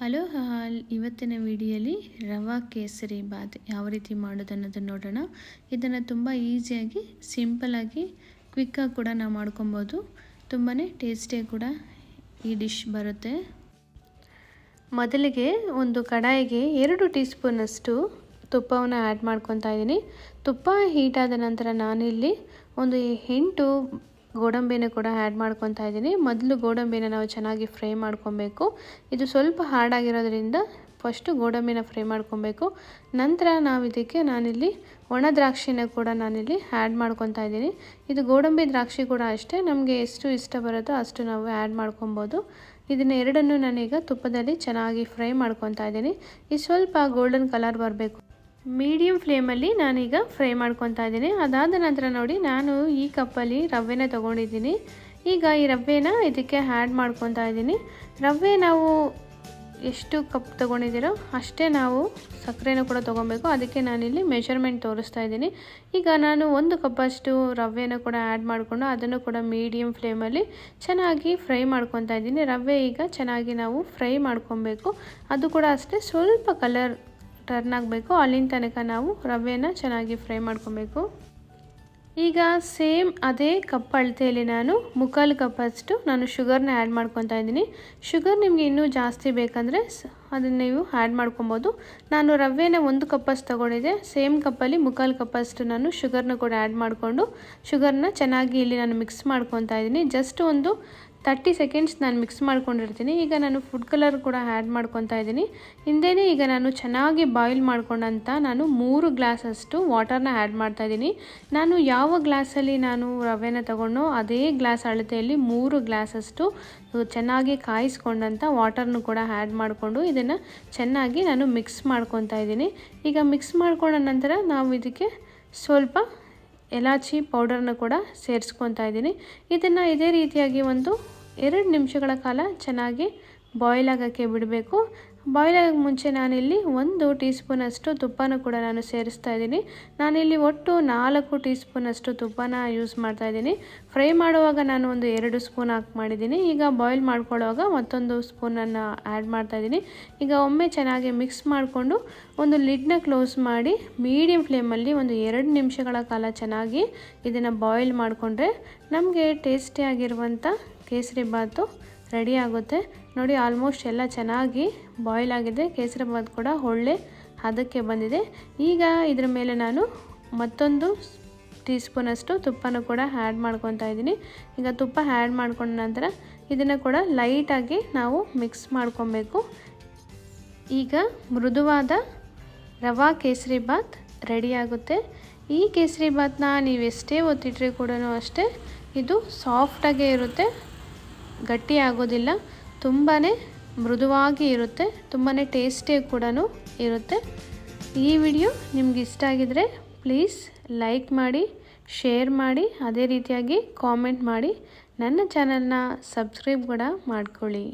Hello ಇವತ್ತಿನ ವಿಡಿಯೋಲಿ ರವಾ ಕೇಸರಿ ಬಾತ್ ಯಾವ ರೀತಿ ಮಾಡೋದು ಅನ್ನೋದನ್ನು ನೋಡೋಣ. ಇದನ್ನು ತುಂಬ ಈಸಿಯಾಗಿ ಸಿಂಪಲಾಗಿ ಕ್ವಿಕ್ಕಾಗಿ ಕೂಡ ನಾವು ಮಾಡ್ಕೊಬೋದು. ತುಂಬಾ ಟೇಸ್ಟಿಯಾಗಿ ಕೂಡ ಈ ಡಿಶ್ ಬರುತ್ತೆ. ಮೊದಲಿಗೆ ಒಂದು ಕಡಾಯಿಗೆ ಎರಡು ಟೀ ಸ್ಪೂನಷ್ಟು ತುಪ್ಪವನ್ನು ಆ್ಯಡ್ ಮಾಡ್ಕೊತಾ ಇದ್ದೀನಿ. ತುಪ್ಪ ಹೀಟಾದ ನಂತರ ನಾನಿಲ್ಲಿ ಒಂದು ಎಂಟು ಗೋಡಂಬಿನ ಕೂಡ ಆ್ಯಡ್ ಮಾಡ್ಕೊತಾ ಇದ್ದೀನಿ. ಮೊದಲು ಗೋಡಂಬಿನ ನಾವು ಚೆನ್ನಾಗಿ ಫ್ರೈ ಮಾಡ್ಕೊಬೇಕು. ಇದು ಸ್ವಲ್ಪ ಹಾರ್ಡಾಗಿರೋದ್ರಿಂದ ಫಸ್ಟು ಗೋಡಂಬಿನ ಫ್ರೈ ಮಾಡ್ಕೊಬೇಕು. ನಂತರ ನಾವು ಇದಕ್ಕೆ ನಾನಿಲ್ಲಿ ಒಣ ದ್ರಾಕ್ಷಿನ ಕೂಡ ನಾನಿಲ್ಲಿ ಆ್ಯಡ್ ಮಾಡ್ಕೊತಾ ಇದ್ದೀನಿ. ಇದು ಗೋಡಂಬಿ ದ್ರಾಕ್ಷಿ ಕೂಡ ಅಷ್ಟೇ, ನಮಗೆ ಎಷ್ಟು ಇಷ್ಟ ಬರುತ್ತೋ ಅಷ್ಟು ನಾವು ಆ್ಯಡ್ ಮಾಡ್ಕೊಬೋದು. ಇದನ್ನು ಎರಡನ್ನು ನಾನೀಗ ತುಪ್ಪದಲ್ಲಿ ಚೆನ್ನಾಗಿ ಫ್ರೈ ಮಾಡ್ಕೊತಾ ಇದ್ದೀನಿ. ಇದು ಸ್ವಲ್ಪ ಗೋಲ್ಡನ್ ಕಲರ್ ಬರಬೇಕು. ಮೀಡಿಯಮ್ ಫ್ಲೇಮಲ್ಲಿ ನಾನೀಗ ಫ್ರೈ ಮಾಡ್ಕೊತಾ ಇದ್ದೀನಿ. ಅದಾದ ನಂತರ ನೋಡಿ, ನಾನು ಈ ಕಪ್ಪಲ್ಲಿ ರವೆನ ತೊಗೊಂಡಿದ್ದೀನಿ. ಈಗ ಈ ರವೆನ ಇದಕ್ಕೆ ಆ್ಯಡ್ ಮಾಡ್ಕೊತಾ ಇದ್ದೀನಿ. ರವೆ ನಾವು ಎಷ್ಟು ಕಪ್ ತೊಗೊಂಡಿದ್ದೀರೋ ಅಷ್ಟೇ ನಾವು ಸಕ್ಕರೆನೂ ಕೂಡ ತೊಗೊಬೇಕು. ಅದಕ್ಕೆ ನಾನಿಲ್ಲಿ ಮೆಷರ್ಮೆಂಟ್ ತೋರಿಸ್ತಾ ಇದ್ದೀನಿ. ಈಗ ನಾನು ಒಂದು ಕಪ್ಪಷ್ಟು ರವೆನ ಕೂಡ ಆ್ಯಡ್ ಮಾಡಿಕೊಂಡು ಅದನ್ನು ಕೂಡ ಮೀಡಿಯಮ್ ಫ್ಲೇಮಲ್ಲಿ ಚೆನ್ನಾಗಿ ಫ್ರೈ ಮಾಡ್ಕೊತಾ ಇದ್ದೀನಿ. ರವೆ ಈಗ ಚೆನ್ನಾಗಿ ನಾವು ಫ್ರೈ ಮಾಡ್ಕೊಬೇಕು. ಅದು ಕೂಡ ಅಷ್ಟೇ. ಸ್ವಲ್ಪ ಕಲರ್ ಟರ್ನ್ ಆಗಬೇಕು. ಅಲ್ಲಿನ ತನಕ ನಾವು ರವೆನ ಚೆನ್ನಾಗಿ ಫ್ರೈ ಮಾಡ್ಕೊಬೇಕು. ಈಗ ಸೇಮ್ ಅದೇ ಕಪ್ ಅಳತೆಯಲ್ಲಿ ನಾನು ಮುಕ್ಕಾಲು ಕಪ್ಪಷ್ಟು ನಾನು ಶುಗರ್ನ ಆ್ಯಡ್ ಮಾಡ್ಕೊತಾ ಇದ್ದೀನಿ. ಶುಗರ್ ನಿಮಗೆ ಇನ್ನೂ ಜಾಸ್ತಿ ಬೇಕಂದರೆ ಅದನ್ನು ನೀವು ಆ್ಯಡ್ ಮಾಡ್ಕೊಬೋದು. ನಾನು ರವೆನ ಒಂದು ಕಪ್ಪಷ್ಟು ತೊಗೊಂಡಿದ್ದೆ. ಸೇಮ್ ಕಪ್ಪಲ್ಲಿ ಮುಕ್ಕಾಲು ಕಪ್ಪಷ್ಟು ನಾನು ಶುಗರ್ನ ಕೂಡ ಆ್ಯಡ್ ಮಾಡಿಕೊಂಡು ಶುಗರ್ನ ಚೆನ್ನಾಗಿ ಇಲ್ಲಿ ನಾನು ಮಿಕ್ಸ್ ಮಾಡ್ಕೊತಾ ಇದ್ದೀನಿ. ಜಸ್ಟ್ ಒಂದು ತರ್ಟಿ ಸೆಕೆಂಡ್ಸ್ ನಾನು ಮಿಕ್ಸ್ ಮಾಡ್ಕೊಂಡಿರ್ತೀನಿ. ಈಗ ನಾನು ಫುಡ್ ಕಲರ್ ಕೂಡ ಆ್ಯಡ್ ಮಾಡ್ಕೊತಾ ಇದ್ದೀನಿ. ಹಿಂದೆಯೇ ಈಗ ನಾನು ಚೆನ್ನಾಗಿ ಬಾಯ್ಲ್ ಮಾಡ್ಕೊಂಡಂತ ನಾನು ಮೂರು ಗ್ಲಾಸಷ್ಟು ವಾಟರ್ನ ಆ್ಯಡ್ ಮಾಡ್ತಾ ಇದ್ದೀನಿ. ನಾನು ಯಾವ ಗ್ಲಾಸಲ್ಲಿ ನಾನು ರವೆನ ತಗೊಂಡೋ ಅದೇ ಗ್ಲಾಸ್ ಅಳತೆಯಲ್ಲಿ ಮೂರು ಗ್ಲಾಸಷ್ಟು ಚೆನ್ನಾಗಿ ಕಾಯಿಸ್ಕೊಂಡಂಥ ವಾಟರ್ನು ಕೂಡ ಆ್ಯಡ್ ಮಾಡಿಕೊಂಡು ಇದನ್ನು ಚೆನ್ನಾಗಿ ನಾನು ಮಿಕ್ಸ್ ಮಾಡ್ಕೊತಾ ಇದ್ದೀನಿ. ಈಗ ಮಿಕ್ಸ್ ಮಾಡ್ಕೊಂಡ ನಂತರ ನಾವು ಇದಕ್ಕೆ ಸ್ವಲ್ಪ ಎಲಾಚಿ ಪೌಡರ್ನ ಕೂಡ ಸೇರಿಸ್ಕೊತಾ ಇದ್ದೀನಿ. ಇದನ್ನು ಇದೇ ರೀತಿಯಾಗಿ ಒಂದು ಎರಡು ನಿಮಿಷಗಳ ಕಾಲ ಚೆನ್ನಾಗಿ ಬಾಯ್ಲ್ ಆಗೋಕ್ಕೆ ಬಿಡಬೇಕು. ಬಾಯ್ಲ್ ಆಗೋಕ್ಕೆ ಮುಂಚೆ ನಾನಿಲ್ಲಿ ಒಂದು ಟೀ ಸ್ಪೂನಷ್ಟು ತುಪ್ಪನ ಕೂಡ ನಾನು ಸೇರಿಸ್ತಾ ಇದ್ದೀನಿ. ನಾನಿಲ್ಲಿ ಒಟ್ಟು ನಾಲ್ಕು ಟೀ ಸ್ಪೂನಷ್ಟು ತುಪ್ಪನ ಯೂಸ್ ಮಾಡ್ತಾ ಇದ್ದೀನಿ. ಫ್ರೈ ಮಾಡುವಾಗ ನಾನು ಒಂದು ಎರಡು ಸ್ಪೂನ್ ಹಾಕಿ ಮಾಡಿದ್ದೀನಿ. ಈಗ ಬಾಯ್ಲ್ ಮಾಡ್ಕೊಳ್ಳುವಾಗ ಮತ್ತೊಂದು ಸ್ಪೂನನ್ನು ಆ್ಯಡ್ ಮಾಡ್ತಾ ಇದ್ದೀನಿ. ಈಗ ಒಮ್ಮೆ ಚೆನ್ನಾಗಿ ಮಿಕ್ಸ್ ಮಾಡಿಕೊಂಡು ಒಂದು ಲಿಡ್ನ ಕ್ಲೋಸ್ ಮಾಡಿ ಮೀಡಿಯಂ ಫ್ಲೇಮಲ್ಲಿ ಒಂದು ಎರಡು ನಿಮಿಷಗಳ ಕಾಲ ಚೆನ್ನಾಗಿ ಇದನ್ನು ಬಾಯ್ಲ್ ಮಾಡಿಕೊಂಡ್ರೆ ನಮಗೆ ಟೇಸ್ಟಿಯಾಗಿರುವಂಥ ಕೇಸರಿ ಬಾತು ರೆಡಿ ಆಗುತ್ತೆ. ನೋಡಿ ಆಲ್ಮೋಸ್ಟ್ ಎಲ್ಲ ಚೆನ್ನಾಗಿ ಬಾಯ್ಲ್ ಆಗಿದೆ. ಕೇಸರಿ ಬಾತ್ ಕೂಡ ಒಳ್ಳೆ ಹದಕ್ಕೆ ಬಂದಿದೆ. ಈಗ ಇದರ ಮೇಲೆ ನಾನು ಮತ್ತೊಂದು ಟೀ ಸ್ಪೂನಷ್ಟು ತುಪ್ಪನ ಕೂಡ ಆ್ಯಡ್ ಮಾಡ್ಕೊತಾ ಇದ್ದೀನಿ. ಈಗ ತುಪ್ಪ ಆ್ಯಡ್ ಮಾಡ್ಕೊಂಡ ನಂತರ ಇದನ್ನು ಕೂಡ ಲೈಟಾಗಿ ನಾವು ಮಿಕ್ಸ್ ಮಾಡ್ಕೊಬೇಕು. ಈಗ ಮೃದುವಾದ ರವಾ ಕೇಸರಿ ಬಾತ್ ರೆಡಿ ಆಗುತ್ತೆ. ಈ ಕೇಸರಿ ಬಾತ್ನ ನೀವು ಎಷ್ಟೇ ಒತ್ತಿಟ್ರೆ ಕೂಡ ಅಷ್ಟೇ, ಇದು ಸಾಫ್ಟಾಗೇ ಇರುತ್ತೆ. ಗಟ್ಟಿ ಆಗೋದಿಲ್ಲ ತುಂಬಾ ಮೃದುವಾಗಿ ಇರುತ್ತೆ ತುಂಬಾ ಟೇಸ್ಟಿಯಾಗಿ ಕೂಡ ಇರುತ್ತೆ. ಈ ವಿಡಿಯೋ ನಿಮ್ಗೆ ಇಷ್ಟ ಆಗಿದರೆ ಪ್ಲೀಸ್ ಲೈಕ್ ಮಾಡಿ ಶೇರ್ ಮಾಡಿ, ಅದೇ ರೀತಿಯಾಗಿ ಕಾಮೆಂಟ್ ಮಾಡಿ. ನನ್ನ ಚಾನಲ್ನ ಸಬ್ಸ್ಕ್ರೈಬ್ ಕೂಡ ಮಾಡ್ಕೊಳ್ಳಿ.